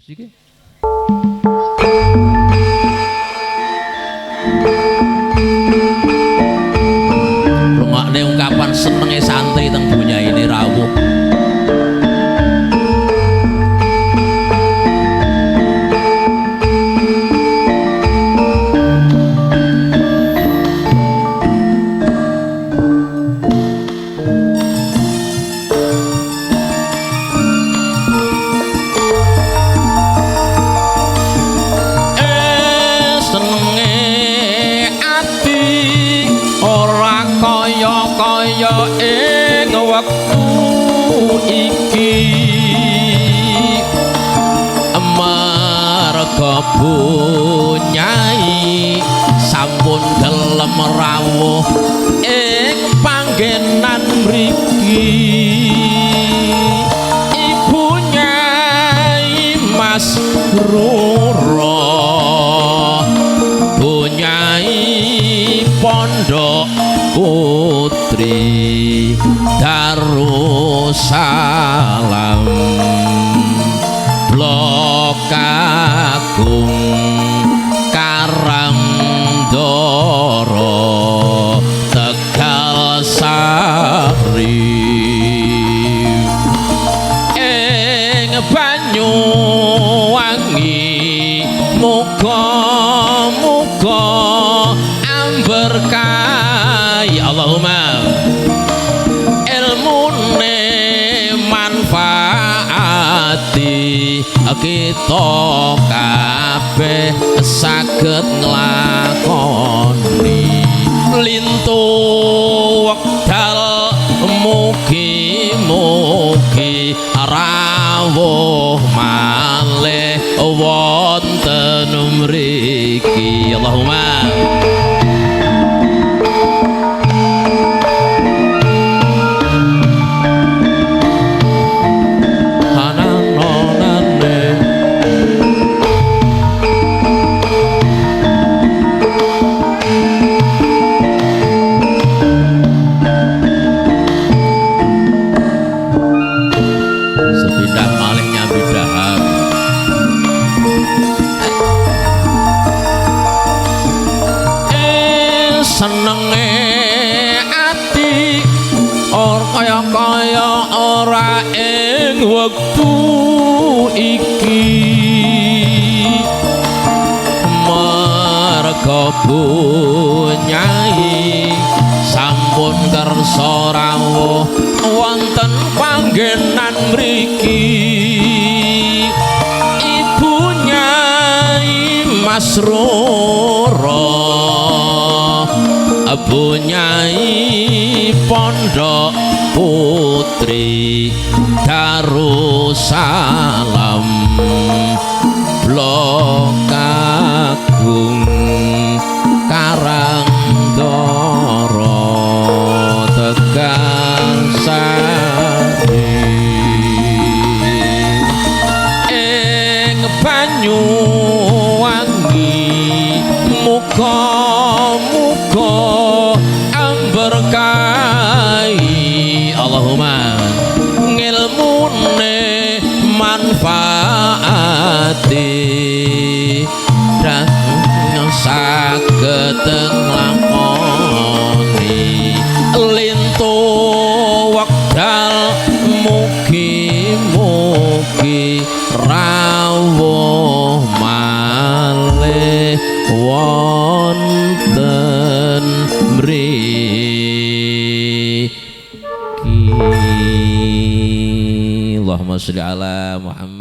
Musike. Rungokne ungkapan senenge santri teng dunya ini rawuh. Kaya-kaya ing wektu iki. Amarga bunyai sampun gelem rawuh ing panggenan mriki. Ibu nyai mas roro pondok putri darussalam. Blok agung karang doro tegal sari. Ing banyu kita kabeh saged nglakoni lintu wekdal mugi-mugi rawuh malih wonten mriki. Allahumma Senenge ati? Or kaya kaya ora ing wektu iki? Marga bunyai sampun kersa rawuh wonten panggenan mriki. Ibu nyai masruro abu nyai pondok putri darussalam blok agung karang doro tegal sari ing banyu wangi muga-muga amber kai Allahumma ngilmune manfaati. Dan saged nglakoni lintu wekdal mugi-mugi rawuh malih wonten mriki Allahumma sholli ala Muhammad